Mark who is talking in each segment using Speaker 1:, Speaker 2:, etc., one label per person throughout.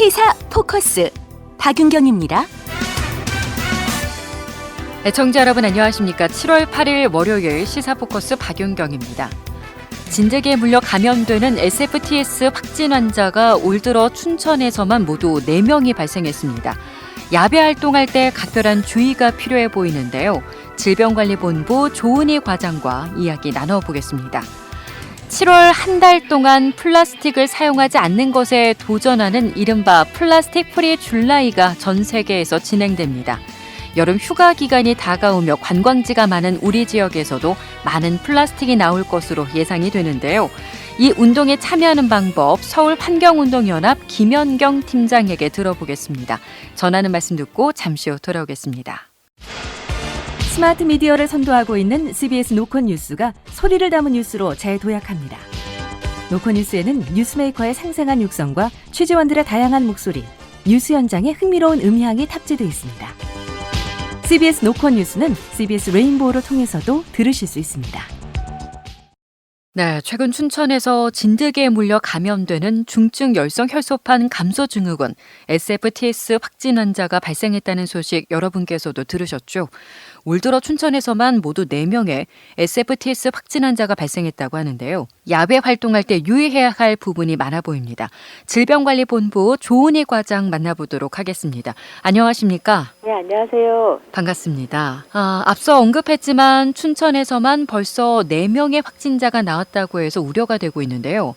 Speaker 1: 시사 포커스 박윤경입니다.
Speaker 2: 애청자 여러분 안녕하십니까? 7월 8일 월요일 시사 포커스 박윤경입니다. 진드기에 물려 감염되는 SFTS 확진 환자가 올 들어 춘천에서만 모두 4명이 발생했습니다. 야외 활동할 때 각별한 주의가 필요해 보이는데요. 질병관리본부 조은희 과장과 이야기 나눠보겠습니다. 7월 한 달 동안 플라스틱을 사용하지 않는 것에 도전하는 이른바 플라스틱 프리 줄라이가 전 세계에서 진행됩니다. 여름 휴가 기간이 다가오며 관광지가 많은 우리 지역에서도 많은 플라스틱이 나올 것으로 예상이 되는데요. 이 운동에 참여하는 방법 서울 환경운동연합 김연경 팀장에게 들어보겠습니다. 전하는 말씀 듣고 잠시 후 돌아오겠습니다.
Speaker 1: 스마트 미디어를 선도하고 있는 CBS 노컷 뉴스가 소리를 담은 뉴스로 재도약합니다. 노컷 뉴스에는 뉴스메이커의 생생한 육성과 취재원들의 다양한 목소리, 뉴스 현장의 흥미로운 음향이 탑재되어 있습니다. CBS 노컷 뉴스는 CBS 레인보우를 통해서도 들으실 수 있습니다.
Speaker 2: 네, 최근 춘천에서 진드기에 물려 감염되는 중증 열성 혈소판 감소 증후군 SFTS 확진 환자가 발생했다는 소식 여러분께서도 들으셨죠? 올 들어 춘천에서만 모두 4명의 SFTS 확진 환자가 발생했다고 하는데요. 야외 활동할 때 유의해야 할 부분이 많아 보입니다. 질병관리본부 조은희 과장 만나보도록 하겠습니다. 안녕하십니까?
Speaker 3: 네, 안녕하세요.
Speaker 2: 반갑습니다. 아, 앞서 언급했지만 춘천에서만 벌써 4명의 확진자가 나왔다고 해서 우려가 되고 있는데요.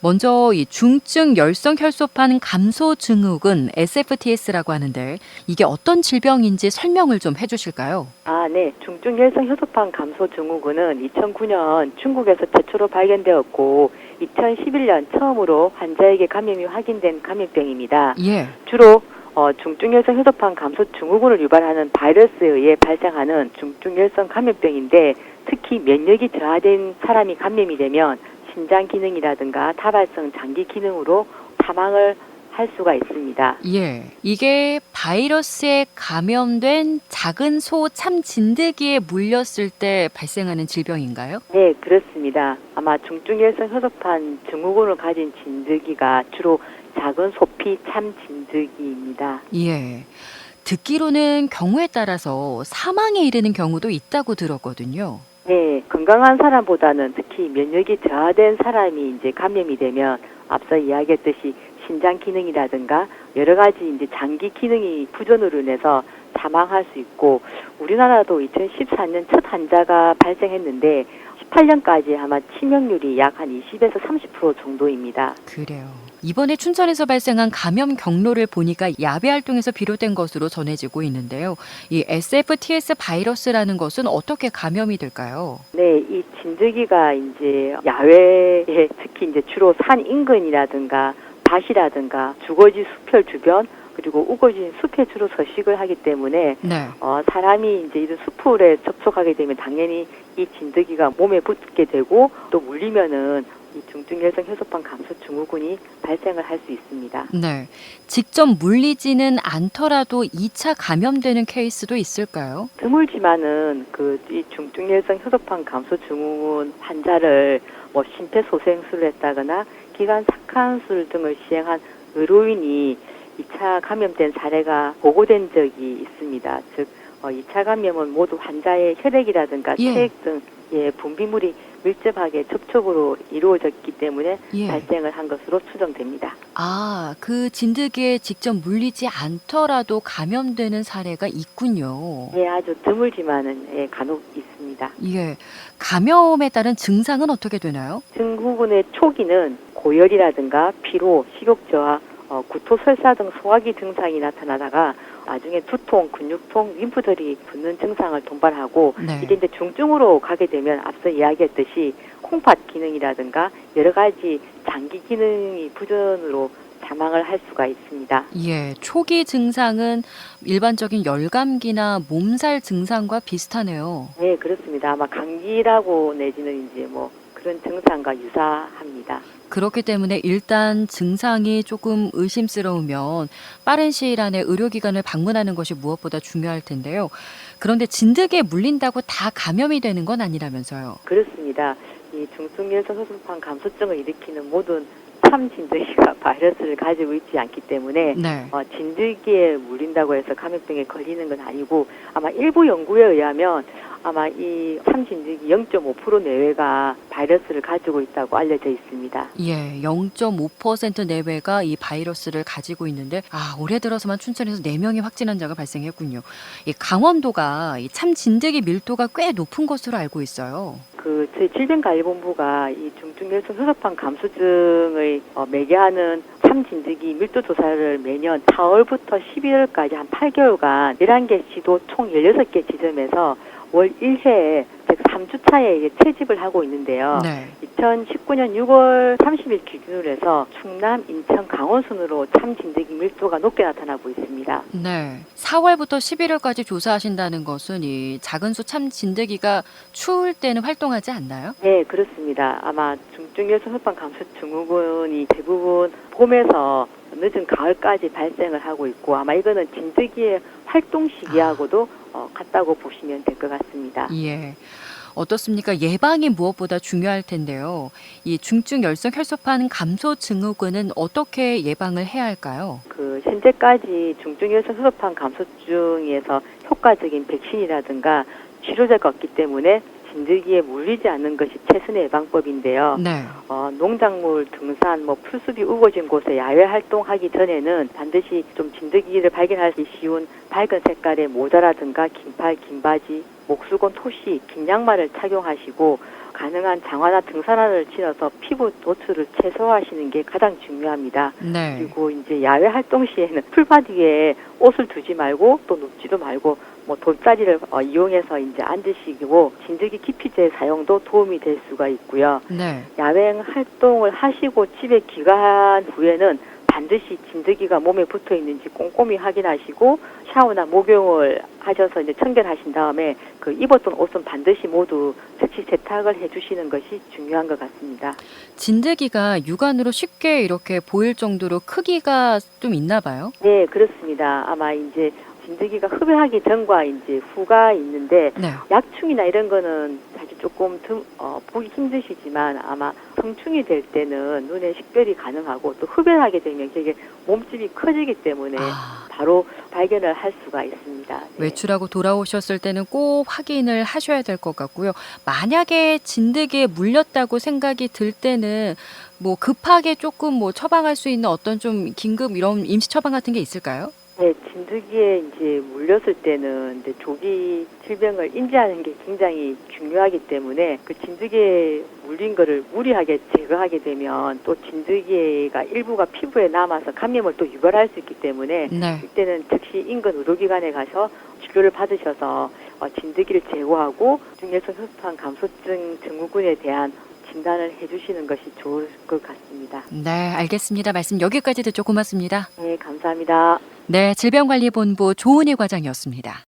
Speaker 2: 먼저 이 중증 열성 혈소판 감소 증후군 SFTS라고 하는데 이게 어떤 질병인지 설명을 좀 해주실까요?
Speaker 3: 아, 네. 중증 열성 효소판 감소 증후군은 2009년 중국에서 최초로 발견되 었고 2011년 처음으로 환자에게 감염이 확인된 감염병입니다.
Speaker 2: 예.
Speaker 3: 주로 어, 중증 열성 효소판 감소 증후군을 유발하는 바이러스에 의해 발생하는 중증 열성 감염병인데 특히 면역이 저하된 사람이 감염이 되면 신장 기능이라든가 다발성 장기 기능으로 사망을 할 수가 있습니다.
Speaker 2: 예. 이게 바이러스에 감염된 작은 소 참 진드기에 물렸을 때 발생하는 질병인가요?
Speaker 3: 네, 그렇습니다. 아마 중증열성 혈소판 증후군을 가진 진드기가 주로 작은 소피 참 진드기입니다.
Speaker 2: 예. 듣기로는 경우에 따라서 사망에 이르는 경우도 있다고 들었거든요.
Speaker 3: 네, 건강한 사람보다는 특히 면역이 저하된 사람이 이제 감염이 되면 앞서 이야기했듯이 신장 기능이라든가 여러 가지 이제 장기 기능이 부전으로 인해서 사망할 수 있고 우리나라도 2014년 첫 환자가 발생했는데 18년까지 아마 치명률이 약 한 20에서 30% 정도입니다.
Speaker 2: 그래요. 이번에 춘천에서 발생한 감염 경로를 보니까 야외 활동에서 비롯된 것으로 전해지고 있는데요. 이 SFTS 바이러스라는 것은 어떻게 감염이 될까요?
Speaker 3: 네, 이 진드기가 이제 야외에 특히 이제 주로 산 인근이라든가 밭이라든가 주거지 수풀 주변 그리고 우거진 숲에 주로 서식을 하기 때문에
Speaker 2: 네.
Speaker 3: 어, 사람이 이제 이런 수풀에 접촉하게 되면 당연히 이 진드기가 몸에 붙게 되고 또 물리면은 이 중증열성 혈소판 감소 증후군이 발생을 할 수 있습니다.
Speaker 2: 네. 직접 물리지는 않더라도 2차 감염되는 케이스도 있을까요?
Speaker 3: 드물지만은 그 이 중증열성 혈소판 감소 증후군 환자를 뭐 심폐소생술을 했다거나 기관 착한술 등을 시행한 의료인이 2차 감염된 사례가 보고된 적이 있습니다. 즉 어, 2차 감염은 모두 환자의 혈액이라든가
Speaker 2: 예.
Speaker 3: 체액 등 예, 분비물이 밀접하게 접촉으로 이루어졌기 때문에
Speaker 2: 예.
Speaker 3: 발생을 한 것으로 추정됩니다.
Speaker 2: 아, 그 진드기에 직접 물리지 않더라도 감염되는 사례가 있군요.
Speaker 3: 예, 아주 드물지만은 예, 간혹 있습니다.
Speaker 2: 예. 감염에 따른 증상은 어떻게 되나요?
Speaker 3: 증후군의 초기는 고열이라든가 피로, 식욕 저하, 어, 구토, 설사 등 소화기 증상이 나타나다가 나중에 두통, 근육통, 림프절이 붓는 증상을 동반하고
Speaker 2: 네.
Speaker 3: 이게 이제 중증으로 가게 되면 앞서 이야기했듯이 콩팥 기능이라든가 여러 가지 장기 기능이 부전으로 사망을 할 수가 있습니다.
Speaker 2: 예, 초기 증상은 일반적인 열감기나 몸살 증상과 비슷하네요.
Speaker 3: 네, 그렇습니다. 아마 감기라고 내지는 이제 뭐 그런 증상과 유사합니다.
Speaker 2: 그렇기 때문에 일단 증상이 조금 의심스러우면 빠른 시일 안에 의료기관을 방문하는 것이 무엇보다 중요할 텐데요. 그런데 진드기에 물린다고 다 감염이 되는 건 아니라면서요.
Speaker 3: 그렇습니다. 이 중증열성 혈소판 감소증을 일으키는 모든 참 진드기가 바이러스를 가지고 있지 않기 때문에
Speaker 2: 네.
Speaker 3: 어, 진드기에 물린다고 해서 감염병에 걸리는 건 아니고 아마 일부 연구에 의하면 아마 이 참진드기 0.5% 내외가 바이러스를 가지고 있다고 알려져 있습니다.
Speaker 2: 예, 0.5% 내외가 이 바이러스를 가지고 있는데 아, 올해 들어서만 춘천에서 4명의 확진 환자가 발생했군요. 이 강원도가 이 참 진드기 밀도가 꽤 높은 것으로 알고 있어요.
Speaker 3: 그 저희 질병관리본부가 이 중증열성 흡입판 감소증의 어, 매개하는 참진드기 밀도 조사를 매년 4월부터 12월까지 한 8개월간 11개 지도 총 16개 지점에서 월 1회에 103주차에 이제 채집을 하고 있는데요.
Speaker 2: 네.
Speaker 3: 2019년 6월 30일 기준으로 해서 충남, 인천, 강원 순으로 참진드기 밀도가 높게 나타나고 있습니다.
Speaker 2: 네. 4월부터 11월까지 조사하신다는 것은 이 작은 수 참 진드기가 추울 때는 활동하지 않나요?
Speaker 3: 네, 그렇습니다. 아마 중증열성 흡입판 감소 증후군이 대부분 봄에서 늦은 가을까지 발생을 하고 있고 아마 이거는 진드기의 활동 시기하고도 어, 같다고 보시면 될 것 같습니다.
Speaker 2: 예. 어떻습니까? 예방이 무엇보다 중요할 텐데요. 이 중증 열성 혈소판 감소 증후군은 어떻게 예방을 해야 할까요?
Speaker 3: 그 현재까지 중증열성 흡입판 감소증에서 효과적인 백신이라든가 치료제가 없기 때문에 진드기에 물리지 않는 것이 최선의 예방법인데요.
Speaker 2: 네.
Speaker 3: 어, 농작물, 등산, 뭐 풀숲이 우거진 곳에 야외 활동하기 전에는 반드시 좀 진드기를 발견하기 쉬운 밝은 색깔의 모자라든가 긴팔, 긴 바지, 목수건, 토시, 긴 양말을 착용하시고 가능한 장화나 등산화를 신어서 피부 노출을 최소화하시는 게 가장 중요합니다.
Speaker 2: 네.
Speaker 3: 그리고 이제 야외 활동 시에는 풀밭 위에 옷을 두지 말고 또 눕지도 말고 뭐 돌다리를 어, 이용해서 이제 앉으시고 진드기 기피제 사용도 도움이 될 수가 있고요.
Speaker 2: 네.
Speaker 3: 야외 활동을 하시고 집에 귀가한 후에는 반드시 진드기가 몸에 붙어 있는지 꼼꼼히 확인하시고 샤워나 목욕을 하셔서 이제 청결하신 다음에 그 입었던 옷은 반드시 모두 즉시 세탁을 해주시는 것이 중요한 것 같습니다.
Speaker 2: 진드기가 육안으로 쉽게 이렇게 보일 정도로 크기가 좀 있나 봐요.
Speaker 3: 네, 그렇습니다. 아마 이제 진드기가 흡입하기 전과 이제 후가 있는데
Speaker 2: 네.
Speaker 3: 약충이나 이런 거는 사실 조금 드, 어, 보기 힘드시지만 아마 성충이 될 때는 눈에 식별이 가능하고 또 흡연하게 되면 되게 몸집이 커지기 때문에
Speaker 2: 아,
Speaker 3: 바로 발견을 할 수가 있습니다. 네.
Speaker 2: 외출하고 돌아오셨을 때는 꼭 확인을 하셔야 될 것 같고요. 만약에 진드기에 물렸다고 생각이 들 때는 뭐 급하게 조금 뭐 처방할 수 있는 어떤 좀 긴급 이런 임시 처방 같은 게 있을까요?
Speaker 3: 네, 진드기에 이제 물렸을 때는 이제 조기 질병을 인지하는 게 굉장히 중요하기 때문에 그 진드기에 물린 거를 무리하게 제거하게 되면 또 진드기가 일부가 피부에 남아서 감염을 또 유발할 수 있기 때문에
Speaker 2: 네.
Speaker 3: 이때는 즉시 인근 의료기관에 가서 진료를 받으셔서 어, 진드기를 제거하고 중열성 흡입판 감소증 증후군에 대한 진단을 해주시는 것이 좋을 것 같습니다.
Speaker 2: 네, 알겠습니다. 말씀 여기까지 듣죠. 고맙습니다.
Speaker 3: 네, 감사합니다.
Speaker 2: 네, 질병관리본부 조은희 과장이었습니다.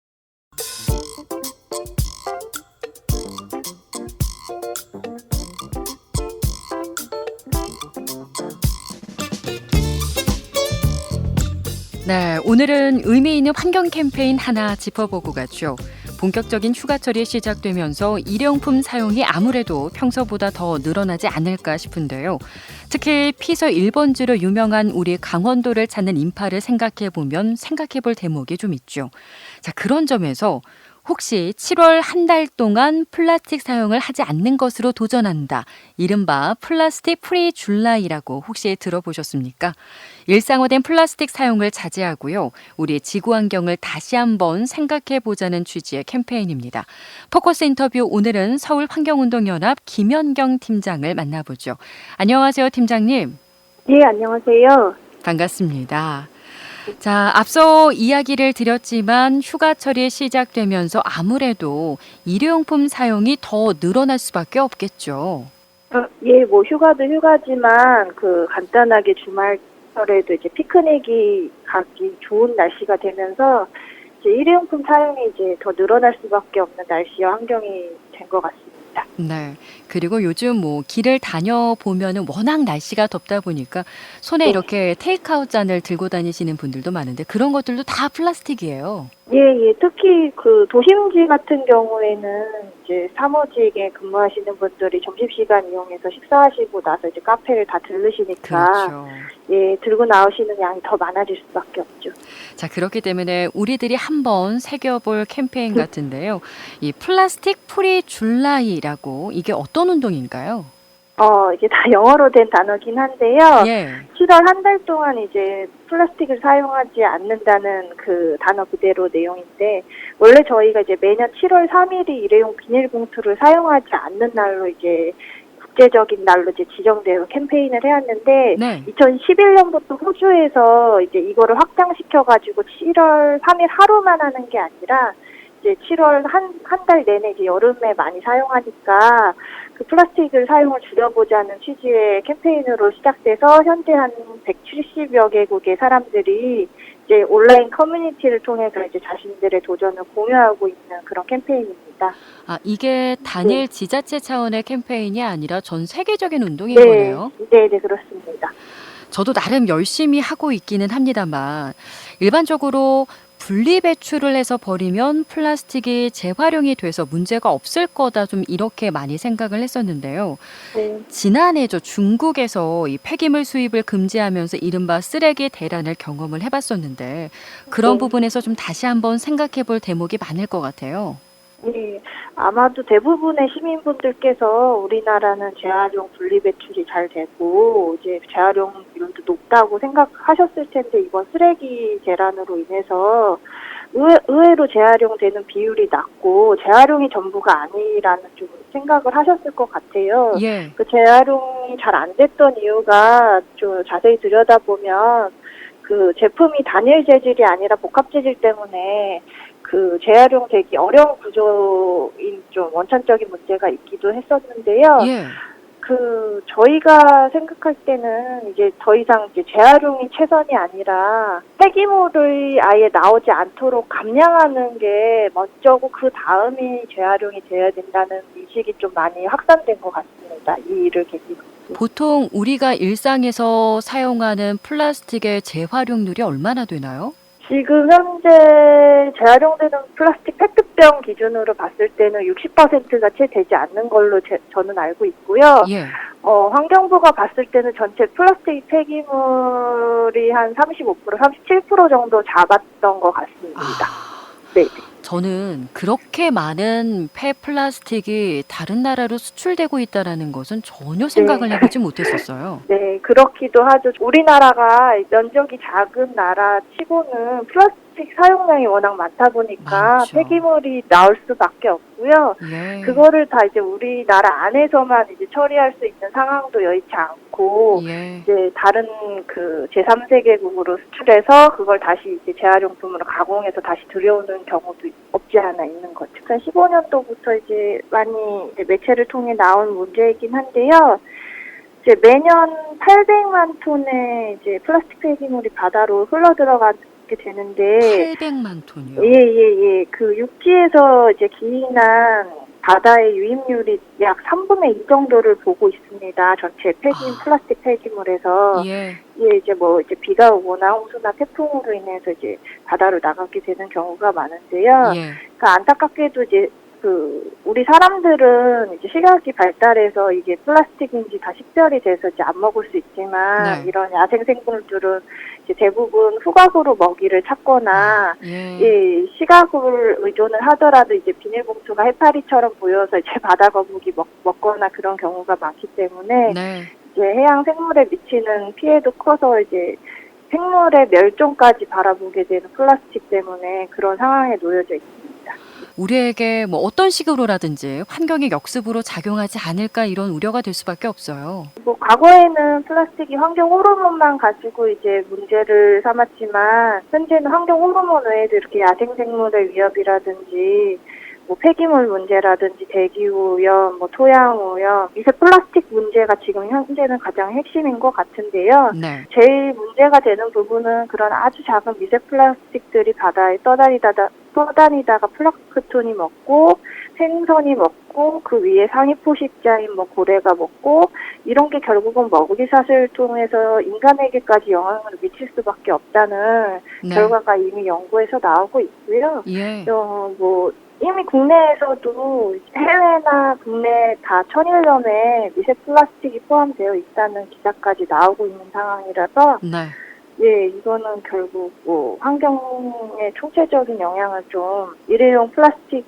Speaker 2: 네, 오늘은 의미 있는 환경 캠페인 하나 짚어보고 가죠. 본격적인 휴가철이 시작되면서 일회용품 사용이 아무래도 평소보다 더 늘어나지 않을까 싶은데요. 특히 피서 1번지로 유명한 우리 강원도를 찾는 인파를 생각해 보면 생각해 볼 대목이 좀 있죠. 자, 그런 점에서 혹시 7월 한 달 동안 플라스틱 사용을 하지 않는 것으로 도전한다. 이른바 플라스틱 프리 줄라이라고 혹시 들어보셨습니까? 일상화된 플라스틱 사용을 자제하고요. 우리 지구 환경을 다시 한번 생각해 보자는 취지의 캠페인입니다. 포커스 인터뷰 오늘은 서울 환경운동연합 김현경 팀장을 만나보죠. 안녕하세요, 팀장님.
Speaker 4: 예, 안녕하세요.
Speaker 2: 반갑습니다. 자, 앞서 이야기를 드렸지만 휴가철이 시작되면서 아무래도 일회용품 사용이 더 늘어날 수밖에 없겠죠.
Speaker 4: 어, 예, 뭐 휴가도 휴가지만 그 간단하게 주말철에도 이제 피크닉이 가기 좋은 날씨가 되면서 이제 일회용품 사용이 이제 더 늘어날 수밖에 없는 날씨와 환경이 된 것 같습니다.
Speaker 2: 네. 그리고 요즘 뭐 길을 다녀 보면은 워낙 날씨가 덥다 보니까 손에
Speaker 4: 네.
Speaker 2: 이렇게 테이크아웃 잔을 들고 다니시는 분들도 많은데 그런 것들도 다 플라스틱이에요.
Speaker 4: 예, 예. 특히 그 도심지 같은 경우에는 이제 사무직에 근무하시는 분들이 점심시간 이용해서 식사하시고 나서 이제 카페를 다 들르시니까
Speaker 2: 그렇죠.
Speaker 4: 예, 들고 나오시는 양이 더 많아질 수밖에 없죠.
Speaker 2: 자, 그렇기 때문에 우리들이 한번 새겨볼 캠페인 같은데요. 이 플라스틱 프리 줄라이라고 이게 어떤 운동인가요?
Speaker 4: 어, 이게 다 영어로 된 단어긴 한데요.
Speaker 2: 예.
Speaker 4: 7월 한 달 동안 이제 플라스틱을 사용하지 않는다는 그 단어 그대로 내용인데 원래 저희가 이제 매년 7월 3일이 일회용 비닐봉투를 사용하지 않는 날로 이제 국제적인 날로 이제 지정되어 캠페인을 해왔는데
Speaker 2: 네.
Speaker 4: 2011년부터 호주에서 이제 이거를 확장시켜 가지고 7월 3일 하루만 하는 게 아니라 이제 7월 한 한 달 내내 이제 여름에 많이 사용하니까 그 플라스틱을 사용을 줄여보자는 취지의 캠페인으로 시작돼서 현재 한 170여 개국의 사람들이 이제 온라인 커뮤니티를 통해서 이제 자신들의 도전을 공유하고 있는 그런 캠페인입니다.
Speaker 2: 아, 이게 단일 지자체 차원의 캠페인이 아니라 전 세계적인 운동인
Speaker 4: 네,
Speaker 2: 거네요.
Speaker 4: 네, 네 그렇습니다.
Speaker 2: 저도 나름 열심히 하고 있기는 합니다만 일반적으로 분리 배출을 해서 버리면 플라스틱이 재활용이 돼서 문제가 없을 거다 좀 이렇게 많이 생각을 했었는데요.
Speaker 4: 네.
Speaker 2: 지난해죠 중국에서 이 폐기물 수입을 금지하면서 이른바 쓰레기 대란을 경험을 해봤었는데 그런
Speaker 4: 네.
Speaker 2: 부분에서 좀 다시 한번 생각해 볼 대목이 많을 것 같아요.
Speaker 4: 네, 아마도 대부분의 시민분들께서 우리나라는 재활용 분리배출이 잘 되고 이제 재활용률도 높다고 생각하셨을 텐데 이번 쓰레기 재란으로 인해서 의외, 의외로 재활용되는 비율이 낮고 재활용이 전부가 아니라는 좀 생각을 하셨을 것 같아요.
Speaker 2: 예,
Speaker 4: 그 재활용이 잘 안 됐던 이유가 좀 자세히 들여다보면 그 제품이 단일 재질이 아니라 복합 재질 때문에 그 재활용되기 어려운 구조인 좀 원천적인 문제가 있기도 했었는데요.
Speaker 2: 예,
Speaker 4: 그 저희가 생각할 때는 이제 더 이상 이제 재활용이 최선이 아니라 폐기물이 아예 나오지 않도록 감량하는 게 먼저고 그 다음이 재활용이 돼야 된다는 인식이 좀 많이 확산된 것 같습니다. 이 일을 계기로.
Speaker 2: 보통 우리가 일상에서 사용하는 플라스틱의 재활용률이 얼마나 되나요?
Speaker 4: 지금 현재 재활용되는 플라스틱 페트병 기준으로 봤을 때는 60%가 채 되지 않는 걸로 제- 저는 알고 있고요.
Speaker 2: 예,
Speaker 4: 어, 환경부가 봤을 때는 전체 플라스틱 폐기물이 한 35%, 37% 정도 잡았던 것 같습니다.
Speaker 2: 아,
Speaker 4: 네.
Speaker 2: 저는 그렇게 많은 폐 플라스틱이 다른 나라로 수출되고 있다라는 것은 전혀 생각을
Speaker 4: 네.
Speaker 2: 해보지 못했었어요.
Speaker 4: 네, 그렇기도 하죠. 우리나라가 면적이 작은 나라 치고는 플라스틱 사용량이 워낙 많다 보니까
Speaker 2: 많죠.
Speaker 4: 폐기물이 나올 수밖에 없고요.
Speaker 2: 예.
Speaker 4: 그거를 다 이제 우리나라 안에서만 이제 처리할 수 있는 상황도 여의치 않고
Speaker 2: 예.
Speaker 4: 이제 다른 그 제3세계국으로 수출해서 그걸 다시 이제 재활용품으로 가공해서 다시 들여오는 경우도 없지 않아 있는 거죠. 2015년도부터 이제 많이 이제 매체를 통해 나온 문제이긴 한데요. 이제 매년 800만 톤의 이제 플라스틱 폐기물이 바다로 흘러 들어가게 되는데
Speaker 2: 800만 톤이요.
Speaker 4: 예, 예, 예. 그 육지에서 이제 기인한 바다의 유입률이 약 3분의 2 정도를 보고 있습니다. 전체 폐기,
Speaker 2: 아.
Speaker 4: 플라스틱 폐기물에서.
Speaker 2: 예.
Speaker 4: 예, 이제 뭐, 이제 비가 오거나 홍수나 태풍으로 인해서 이제 바다로 나가게 되는 경우가 많은데요.
Speaker 2: 예.
Speaker 4: 그러니까 안타깝게도 이제 그 우리 사람들은 이제 시각이 발달해서 이게 플라스틱인지 다 식별이 돼서 이제 안 먹을 수 있지만
Speaker 2: 네.
Speaker 4: 이런 야생 생물들은 이제 대부분 후각으로 먹이를 찾거나
Speaker 2: 예.
Speaker 4: 예, 시각을 의존을 하더라도 이제 비닐봉투가 해파리처럼 보여서 이제 바다 거북이 먹, 먹거나 그런 경우가 많기 때문에
Speaker 2: 네.
Speaker 4: 이제 해양 생물에 미치는 피해도 커서 이제 생물의 멸종까지 바라보게 되는 플라스틱 때문에 그런 상황에 놓여져 있습니다.
Speaker 2: 우리에게 뭐 어떤 식으로라든지 환경의 역습으로 작용하지 않을까 이런 우려가 될 수밖에 없어요.
Speaker 4: 뭐 과거에는 플라스틱이 환경 호르몬만 가지고 이제 문제를 삼았지만 현재는 환경 호르몬 외에도 이렇게 야생 생물의 위협이라든지 뭐 폐기물 문제라든지 대기 오염, 뭐 토양 오염, 미세 플라스틱 문제가 지금 현재는 가장 핵심인 것 같은데요.
Speaker 2: 네.
Speaker 4: 제일 문제가 되는 부분은 그런 아주 작은 미세 플라스틱들이 바다에 떠다니다가 떠다니다가 플랑크톤이 먹고 생선이 먹고 그 위에 상위 포식자인 뭐 고래가 먹고 이런 게 결국은 먹이 사슬 통해서 인간에게까지 영향을 미칠 수밖에 없다는
Speaker 2: 네.
Speaker 4: 결과가 이미 연구에서 나오고 있고요.
Speaker 2: 예.
Speaker 4: 어, 뭐 이미 국내에서도 해외나 국내 다 천일염에 미세 플라스틱이 포함되어 있다는 기사까지 나오고 있는 상황이라서
Speaker 2: 네.
Speaker 4: 예, 이거는 결국 뭐 환경에 총체적인 영향을 좀 일회용 플라스틱이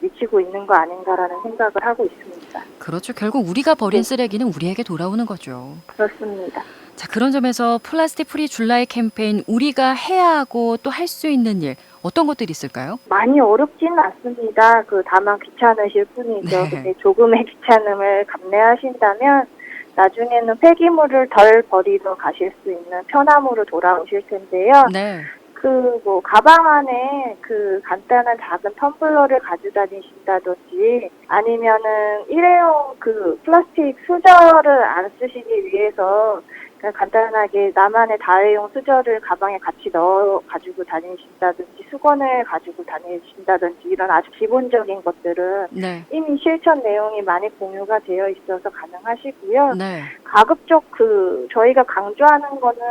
Speaker 4: 미치고 있는 거 아닌가라는 생각을 하고 있습니다.
Speaker 2: 그렇죠. 결국 우리가 버린
Speaker 4: 네.
Speaker 2: 쓰레기는 우리에게 돌아오는 거죠.
Speaker 4: 그렇습니다.
Speaker 2: 자, 그런 점에서 플라스틱 프리 줄라이 캠페인 우리가 해야 하고 또 할 수 있는 일 어떤 것들이 있을까요?
Speaker 4: 많이 어렵지는 않습니다. 그 다만 귀찮으실 뿐이죠.
Speaker 2: 네.
Speaker 4: 근데 조금의 귀찮음을 감내하신다면 나중에는 폐기물을 덜 버리러 가실 수 있는 편함으로 돌아오실 텐데요.
Speaker 2: 네.
Speaker 4: 그 뭐 가방 안에 그 간단한 작은 텀블러를 가지고 다니신다든지 아니면은 일회용 그 플라스틱 수저를 안 쓰시기 위해서 그냥 간단하게 나만의 다회용 수저를 가방에 같이 넣어 가지고 다니신다든지 수건을 가지고 다니신다든지 이런 아주 기본적인 것들은
Speaker 2: 네.
Speaker 4: 이미 실천 내용이 많이 공유가 되어 있어서 가능하시고요.
Speaker 2: 네.
Speaker 4: 가급적 그 저희가 강조하는 거는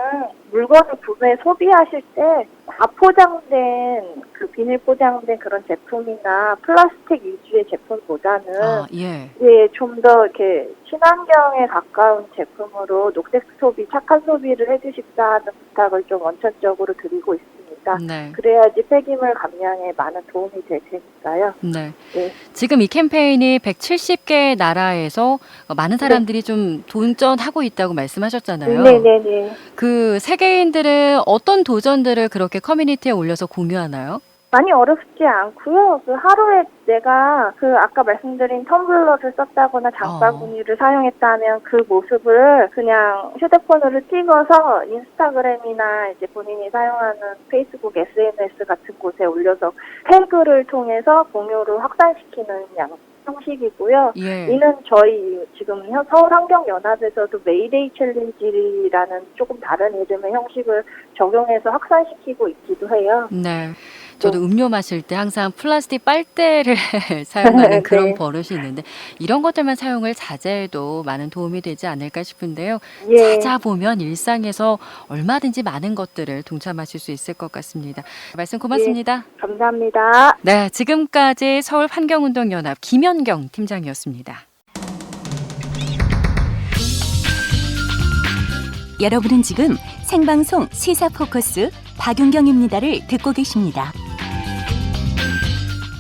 Speaker 4: 물건을 구매 소비하실 때 다 포장된 그 비닐 포장된 그런 제품이나 플라스틱 위주의 제품보다는
Speaker 2: 아, 예.
Speaker 4: 예, 좀 더 이렇게 친환경에 가까운 제품으로 녹색 소비, 착한 소비를 해주십사 하는 부탁을 좀 원천적으로 드리고 있습니다.
Speaker 2: 네.
Speaker 4: 그래야지 폐기물 감량에 많은 도움이 될 테니까요.
Speaker 2: 네.
Speaker 4: 네.
Speaker 2: 지금 이 캠페인이 170개 나라에서 많은 사람들이 좀 도전하고 있다고 말씀하셨잖아요.
Speaker 4: 네네네.
Speaker 2: 그 세계인들은 어떤 도전들을 그렇게 커뮤니티에 올려서 공유하나요?
Speaker 4: 많이 어렵지 않고요. 그 하루에 내가 그 아까 말씀드린 텀블러를 썼다거나 장바구니를 사용했다면 그 모습을 그냥 휴대폰으로 찍어서 인스타그램이나 이제 본인이 사용하는 페이스북 SNS 같은 곳에 올려서 태그를 통해서 공유를 확산시키는 양 형식이고요.
Speaker 2: 예.
Speaker 4: 이는 저희 지금 현- 서울환경연합에서도 메이데이 챌린지라는 조금 다른 이름의 형식을 적용해서 확산시키고 있기도 해요.
Speaker 2: 네. 저도 음료 마실 때 항상 플라스틱 빨대를 사용하는 그런
Speaker 4: 네.
Speaker 2: 버릇이 있는데 이런 것들만 사용을 자제해도 많은 도움이 되지 않을까 싶은데요.
Speaker 4: 예.
Speaker 2: 찾아보면 일상에서 얼마든지 많은 것들을 동참하실 수 있을 것 같습니다. 말씀 고맙습니다.
Speaker 4: 감사합니다.
Speaker 2: 네, 지금까지 서울 환경운동연합 김연경 팀장이었습니다.
Speaker 5: 여러분은 지금 생방송 시사 포커스 박윤경입니다를 듣고 계십니다.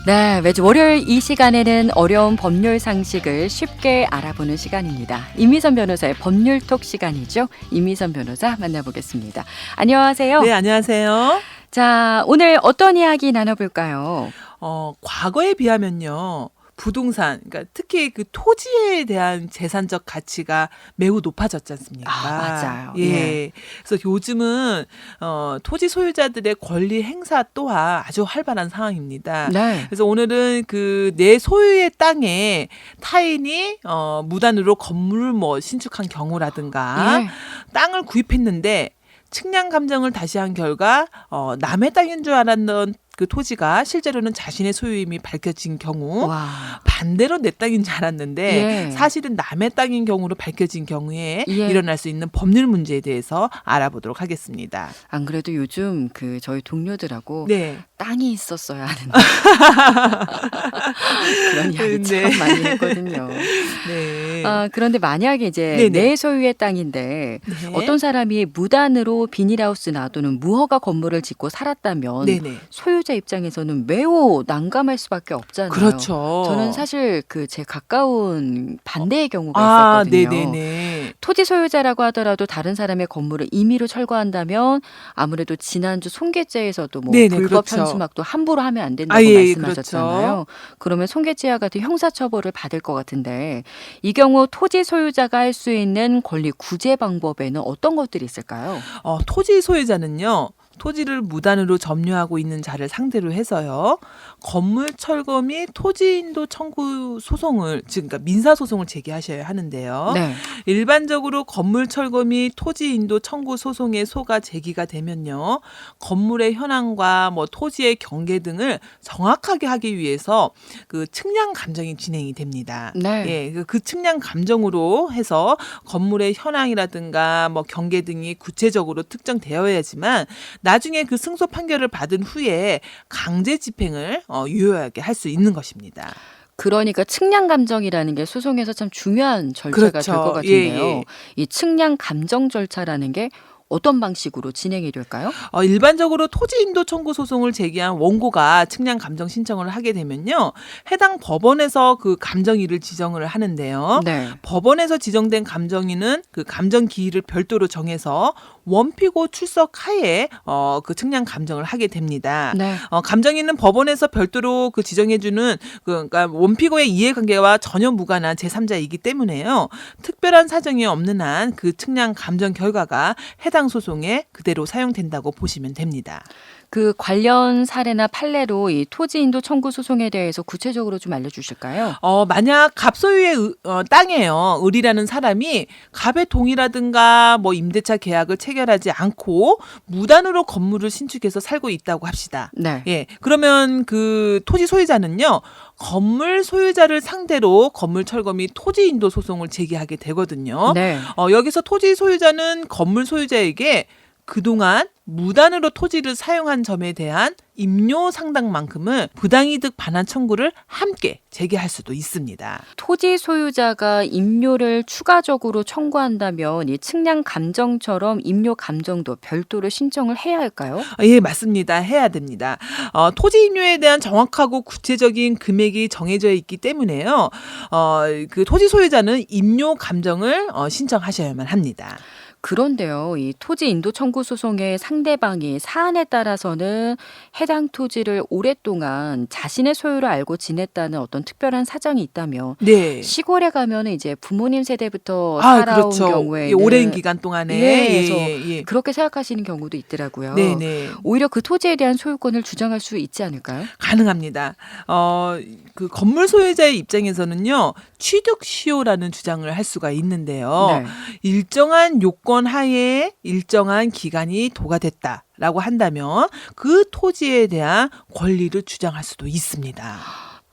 Speaker 2: 네, 매주 월요일 이 시간에는 어려운 법률 상식을 쉽게 알아보는 시간입니다. 임미선 변호사의 법률톡 시간이죠. 임미선 변호사 만나보겠습니다. 안녕하세요.
Speaker 6: 네, 안녕하세요.
Speaker 2: 자, 오늘 어떤 이야기 나눠볼까요?
Speaker 6: 어, 과거에 비하면요. 부동산, 그러니까 특히 그 토지에 대한 재산적 가치가 매우 높아졌지 않습니까?
Speaker 2: 아, 맞아요.
Speaker 6: 예.
Speaker 2: 예.
Speaker 6: 그래서 요즘은 어, 토지 소유자들의 권리 행사 또한 아주 활발한 상황입니다.
Speaker 2: 네.
Speaker 6: 그래서 오늘은 그 내 소유의 땅에 타인이 어, 무단으로 건물을 뭐 신축한 경우라든가
Speaker 2: 예.
Speaker 6: 땅을 구입했는데 측량 감정을 다시 한 결과 어, 남의 땅인 줄 알았던 그 토지가 실제로는 자신의 소유임이 밝혀진 경우
Speaker 2: 와.
Speaker 6: 반대로 내 땅인 줄 알았는데
Speaker 2: 예.
Speaker 6: 사실은 남의 땅인 경우로 밝혀진 경우에
Speaker 2: 예.
Speaker 6: 일어날 수 있는 법률 문제에 대해서 알아보도록 하겠습니다.
Speaker 2: 안 그래도 요즘 그 저희 동료들하고
Speaker 6: 네.
Speaker 2: 땅이 있었어야 하는데 그런 이야기 참
Speaker 6: 네.
Speaker 2: 많이 했거든요.
Speaker 6: 네.
Speaker 2: 아, 그런데 만약에 이제
Speaker 6: 네네.
Speaker 2: 내 소유의 땅인데
Speaker 6: 네.
Speaker 2: 어떤 사람이 무단으로 비닐하우스나 또는 무허가 건물을 짓고 살았다면
Speaker 6: 네네.
Speaker 2: 소유자 입장에서는 매우 난감할 수밖에 없잖아요.
Speaker 6: 그렇죠.
Speaker 2: 저는 사실 그 제 가까운 반대의 경우가
Speaker 6: 아,
Speaker 2: 있었거든요.
Speaker 6: 네네네.
Speaker 2: 토지 소유자라고 하더라도 다른 사람의 건물을 임의로 철거한다면 아무래도 지난주 손괴죄에서도 뭐
Speaker 6: 네네,
Speaker 2: 불법
Speaker 6: 그렇죠.
Speaker 2: 현수막도 함부로 하면 안 된다고
Speaker 6: 아, 예,
Speaker 2: 말씀하셨잖아요. 그러면 손괴죄와 같은 형사처벌을 받을 것 같은데 이 경우 토지 소유자가 할 수 있는 권리 구제 방법에는 어떤 것들이 있을까요?
Speaker 6: 어, 토지 소유자는요. 토지를 무단으로 점유하고 있는 자를 상대로 해서요. 건물 철거 및 토지 인도 청구 소송을 즉 그러니까 민사 소송을 제기하셔야 하는데요.
Speaker 2: 네.
Speaker 6: 일반적으로 건물 철거 및 토지 인도 청구 소송의 소가 제기가 되면요. 건물의 현황과 뭐 토지의 경계 등을 정확하게 하기 위해서 그 측량 감정이 진행이 됩니다.
Speaker 2: 네.
Speaker 6: 예, 그- 그 측량 감정으로 해서 건물의 현황이라든가 뭐 경계 등이 구체적으로 특정되어야지만 나중에 그 승소 판결을 받은 후에 강제 집행을 어, 유효하게 할 수 있는 것입니다.
Speaker 2: 그러니까 측량 감정이라는 게 소송에서 참 중요한 절차가
Speaker 6: 그렇죠.
Speaker 2: 될것 같은데요.
Speaker 6: 예, 예.
Speaker 2: 이 측량 감정 절차라는 게 어떤 방식으로 진행이 될까요?
Speaker 6: 어, 일반적으로 토지 인도 청구 소송을 제기한 원고가 측량 감정 신청을 하게 되면요. 해당 법원에서 그 감정인을 지정을 하는데요.
Speaker 2: 네.
Speaker 6: 법원에서 지정된 감정인은 그 감정 기일을 별도로 정해서 원피고 출석 하에 어, 그 측량 감정을 하게 됩니다.
Speaker 2: 네.
Speaker 6: 어, 감정인은 법원에서 별도로 그 지정해주는 그, 그러니까 원피고의 이해관계와 전혀 무관한 제3자이기 때문에요. 특별한 사정이 없는 한 그 측량 감정 결과가 해당 소송에 그대로 사용된다고 보시면 됩니다.
Speaker 2: 그 관련 사례나 판례로 이 토지 인도 청구 소송에 대해서 구체적으로 좀 알려주실까요?
Speaker 6: 어, 만약 갑소유의 의- 어, 땅에요. 을이라는 사람이 갑의 동이라든가 뭐 임대차 계약을 체결하지 않고 무단으로 건물을 신축해서 살고 있다고 합시다.
Speaker 2: 네.
Speaker 6: 예. 그러면 그 토지 소유자는요. 건물 소유자를 상대로 건물 철거 및 토지 인도 소송을 제기하게 되거든요.
Speaker 2: 네.
Speaker 6: 어, 여기서 토지 소유자는 건물 소유자에게 그동안 무단으로 토지를 사용한 점에 대한 임료 상당만큼을 부당이득 반환 청구를 함께 제기할 수도 있습니다.
Speaker 2: 토지 소유자가 임료를 추가적으로 청구한다면 이 측량 감정처럼 임료 감정도 별도로 신청을 해야 할까요?
Speaker 6: 아, 예, 맞습니다. 해야 됩니다. 어, 토지 임료에 대한 정확하고 구체적인 금액이 정해져 있기 때문에요. 어, 그 토지 소유자는 임료 감정을 어, 신청하셔야만 합니다.
Speaker 2: 그런데요, 이 토지 인도 청구 소송의 상대방이 사안에 따라서는 해당 토지를 오랫동안 자신의 소유로 알고 지냈다는 어떤 특별한 사정이 있다면
Speaker 6: 네.
Speaker 2: 시골에 가면은 이제 부모님 세대부터
Speaker 6: 아,
Speaker 2: 살아온
Speaker 6: 그렇죠.
Speaker 2: 경우에
Speaker 6: 예, 오랜 기간 동안에
Speaker 2: 네,
Speaker 6: 예,
Speaker 2: 그래서
Speaker 6: 예, 예.
Speaker 2: 그렇게 생각하시는 경우도 있더라고요.
Speaker 6: 네, 네.
Speaker 2: 오히려 그 토지에 대한 소유권을 주장할 수 있지 않을까요?
Speaker 6: 가능합니다. 어, 그 건물 소유자의 입장에서는요, 취득 시효라는 주장을 할 수가 있는데요.
Speaker 2: 네.
Speaker 6: 일정한 요건 하에 일정한 기간이 도과됐다 라고 한다면 그 토지에 대한 권리를 주장할 수도 있습니다.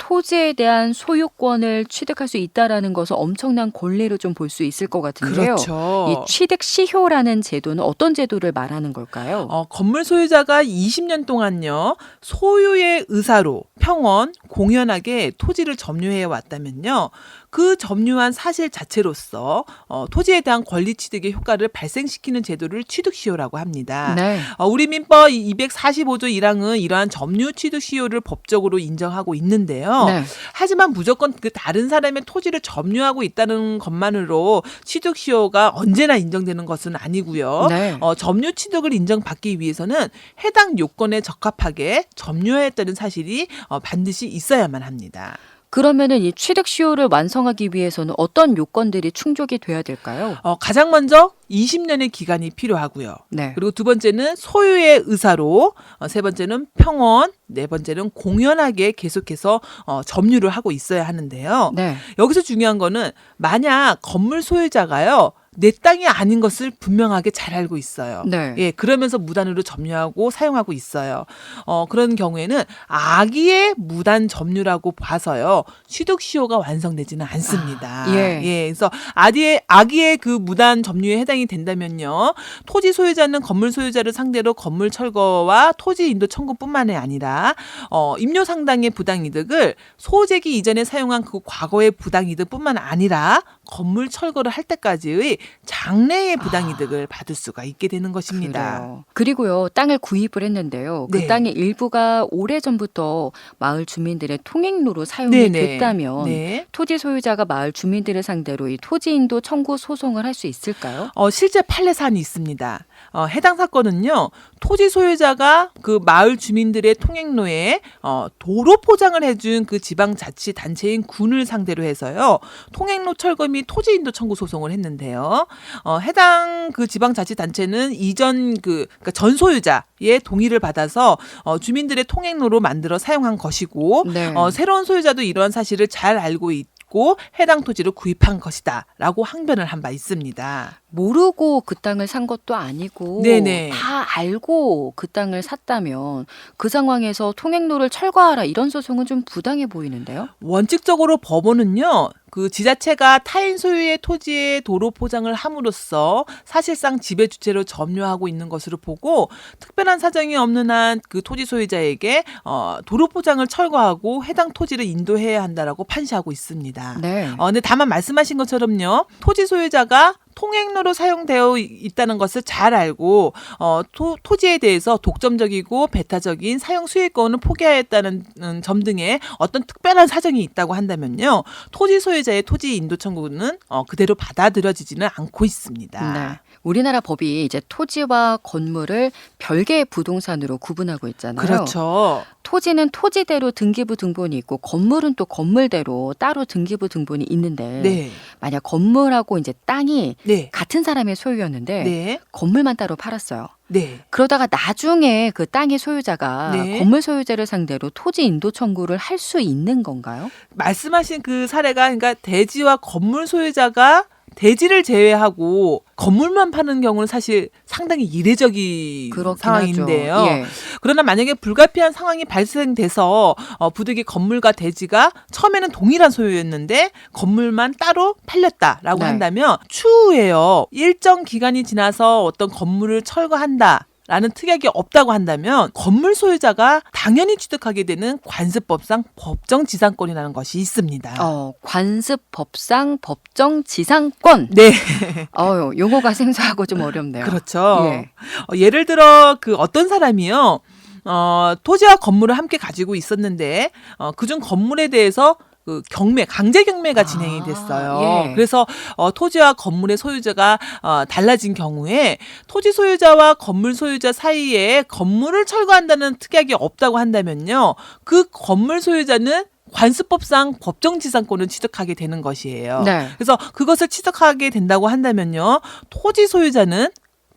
Speaker 2: 토지에 대한 소유권을 취득할 수 있다라는 것은 엄청난 권리로 좀 볼 수 있을 것 같은데요.
Speaker 6: 그렇죠.
Speaker 2: 이 취득 시효라는 제도는 어떤 제도를 말하는 걸까요?
Speaker 6: 어, 건물 소유자가 20년 동안요, 소유의 의사로 평원, 공연하게 토지를 점유해 왔다면요, 그 점유한 사실 자체로서 어, 토지에 대한 권리 취득의 효과를 발생시키는 제도를 취득시효라고 합니다.
Speaker 2: 네.
Speaker 6: 어, 우리 민법 245조 1항은 이러한 점유 취득 시효를 법적으로 인정하고 있는데요.
Speaker 2: 네.
Speaker 6: 하지만 무조건 그 다른 사람의 토지를 점유하고 있다는 것만으로 취득 시효가 언제나 인정되는 것은 아니고요.
Speaker 2: 네.
Speaker 6: 어, 점유 취득을 인정받기 위해서는 해당 요건에 적합하게 점유했다는 사실이 어, 반드시 있어야만 합니다.
Speaker 2: 그러면은 이 취득 시효를 완성하기 위해서는 어떤 요건들이 충족이 돼야 될까요?
Speaker 6: 어, 가장 먼저 20년의 기간이 필요하고요.
Speaker 2: 네.
Speaker 6: 그리고 두 번째는 소유의 의사로, 어, 세 번째는 평원, 네 번째는 공연하게 계속해서 어, 점유를 하고 있어야 하는데요.
Speaker 2: 네.
Speaker 6: 여기서 중요한 거는 만약 건물 소유자가요. 내 땅이 아닌 것을 분명하게 잘 알고 있어요.
Speaker 2: 네.
Speaker 6: 예, 그러면서 무단으로 점유하고 사용하고 있어요. 어, 그런 경우에는 악의의 무단 점유라고 봐서요. 취득 시효가 완성되지는 않습니다.
Speaker 2: 아, 예.
Speaker 6: 그래서 악의의 악의의 그 무단 점유에 해당이 된다면요. 토지 소유자는 건물 소유자를 상대로 건물 철거와 토지 인도 청구뿐만이 아니라 어, 임료 상당의 부당 이득을 소재기 이전에 사용한 그 과거의 부당 이득뿐만 아니라 건물 철거를 할 때까지의 장래의 부당 이득을 받을 수가 있게 되는 것입니다.
Speaker 2: 아. 그래요. 그리고요, 땅을 구입을 했는데요. 그
Speaker 6: 네.
Speaker 2: 땅의 일부가 오래 전부터 마을 주민들의 통행로로 사용이
Speaker 6: 네네.
Speaker 2: 됐다면
Speaker 6: 네.
Speaker 2: 토지 소유자가 마을 주민들을 상대로 이 토지 인도 청구 소송을 할 수 있을까요?
Speaker 6: 어, 실제 판례 사안이 있습니다. 어, 해당 사건은요, 토지 소유자가 그 마을 주민들의 통행로에 어, 도로 포장을 해준 그 지방자치단체인 군을 상대로 해서요 통행로 철거 및 토지 인도 청구 소송을 했는데요. 어, 해당 그 지방자치단체는 이전 그 그러니까 전 소유자의 동의를 받아서 어, 주민들의 통행로로 만들어 사용한 것이고
Speaker 2: 네.
Speaker 6: 어, 새로운 소유자도 이러한 사실을 잘 알고 있 고 해당 토지를 구입한 것이다라고 항변을 한 바 있습니다.
Speaker 2: 모르고 그 땅을 산 것도 아니고
Speaker 6: 네네.
Speaker 2: 다 알고 그 땅을 샀다면 그 상황에서 통행로를 철거하라 이런 소송은 좀 부당해 보이는데요.
Speaker 6: 원칙적으로 법원은요, 그 지자체가 타인 소유의 토지에 도로 포장을 함으로써 사실상 지배 주체로 점유하고 있는 것으로 보고 특별한 사정이 없는 한 그 토지 소유자에게 어, 도로 포장을 철거하고 해당 토지를 인도해야 한다라고 판시하고 있습니다.
Speaker 2: 네.
Speaker 6: 어, 근데 다만 말씀하신 것처럼요, 토지 소유자가 통행로로 사용되어 이- 있다는 것을 잘 알고 어, 토, 토지에 대해서 독점적이고 배타적인 사용 수익권을 포기하였다는 음, 점 등의 어떤 특별한 사정이 있다고 한다면요, 토지 소유자의 토지 인도 청구는 어, 그대로 받아들여지지는 않고 있습니다.
Speaker 2: 네. 우리나라 법이 이제 토지와 건물을 별개의 부동산으로 구분하고 있잖아요.
Speaker 6: 그렇죠.
Speaker 2: 토지는 토지대로 등기부 등본이 있고 건물은 또 건물대로 따로 등기부 등본이 있는데
Speaker 6: 네,
Speaker 2: 만약 건물하고 이제 땅이
Speaker 6: 네,
Speaker 2: 같은 사람의 소유였는데
Speaker 6: 네,
Speaker 2: 건물만 따로 팔았어요.
Speaker 6: 네.
Speaker 2: 그러다가 나중에 그 땅의 소유자가
Speaker 6: 네.
Speaker 2: 건물 소유자를 상대로 토지 인도 청구를 할 수 있는 건가요?
Speaker 6: 말씀하신 그 사례가 그러니까 대지와 건물 소유자가 대지를 제외하고 건물만 파는 경우는 사실 상당히 이례적인 상황인데요.
Speaker 2: 예.
Speaker 6: 그러나 만약에 불가피한 상황이 발생돼서 어, 부득이 건물과 대지가 처음에는 동일한 소유였는데 건물만 따로 팔렸다라고
Speaker 2: 네.
Speaker 6: 한다면 추후에요 일정 기간이 지나서 어떤 건물을 철거한다. 라는 특약이 없다고 한다면 건물 소유자가 당연히 취득하게 되는 관습법상 법정 지상권이라는 것이 있습니다.
Speaker 2: 어, 관습 법상 법정 지상권.
Speaker 6: 네,
Speaker 2: 어, 용어가 생소하고 좀 어렵네요.
Speaker 6: 그렇죠.
Speaker 2: 예.
Speaker 6: 어, 예를 들어 그 어떤 사람이요. 어, 토지와 건물을 함께 가지고 있었는데 어, 그중 건물에 대해서 그 경매, 강제 경매가
Speaker 2: 아,
Speaker 6: 진행이 됐어요.
Speaker 2: 예.
Speaker 6: 그래서 어, 토지와 건물의 소유자가 어, 달라진 경우에 토지 소유자와 건물 소유자 사이에 건물을 철거한다는 특약이 없다고 한다면요, 그 건물 소유자는 관습법상 법정지상권을 취득하게 되는 것이에요.
Speaker 2: 네.
Speaker 6: 그래서 그것을 취득하게 된다고 한다면요, 토지 소유자는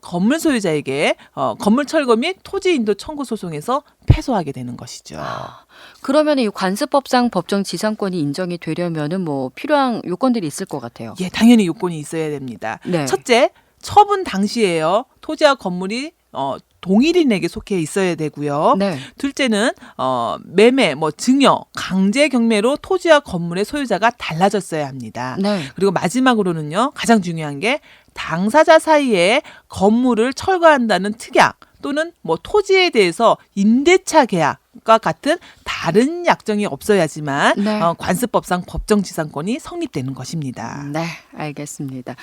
Speaker 6: 건물 소유자에게 어, 건물 철거 및 토지 인도 청구 소송에서 패소하게 되는 것이죠.
Speaker 2: 아, 그러면 이 관습법상 법정 지상권이 인정이 되려면은 뭐 필요한 요건들이 있을 것 같아요.
Speaker 6: 예, 당연히 요건이 있어야 됩니다.
Speaker 2: 네.
Speaker 6: 첫째, 처분 당시에요. 토지와 건물이 어, 동일인에게 속해 있어야 되고요.
Speaker 2: 네.
Speaker 6: 둘째는 어, 매매, 뭐 증여, 강제 경매로 토지와 건물의 소유자가 달라졌어야 합니다.
Speaker 2: 네.
Speaker 6: 그리고 마지막으로는요, 가장 중요한 게 당사자 사이에 건물을 철거한다는 특약 또는 뭐 토지에 대해서 임대차 계약 과 같은 다른 약정이 없어야지만
Speaker 2: 네.
Speaker 6: 어, 관습법상 법정지상권이 성립되는 것입니다.
Speaker 2: 네, 알겠습니다.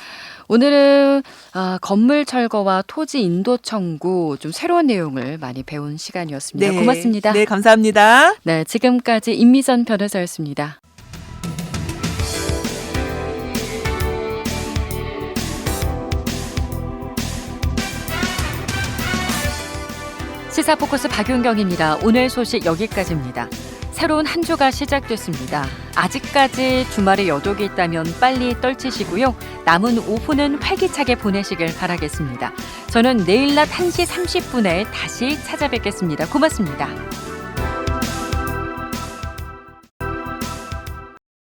Speaker 2: 오늘은 아, 건물 철거와 토지 인도 청구 좀 새로운 내용을 많이 배운 시간이었습니다. 고맙습니다.
Speaker 6: 네, 감사합니다.
Speaker 2: 네, 지금까지 임미선 변호사였습니다. 시사 포커스 박윤경입니다. 오늘 소식 여기까지입니다. 새로운 한 주가 시작됐습니다. 아직까지 주말에 여독이 있다면 빨리 떨치시고요. 남은 오후는 활기차게 보내시길 바라겠습니다. 저는 내일 낮 1시 30분에 다시 찾아뵙겠습니다. 고맙습니다.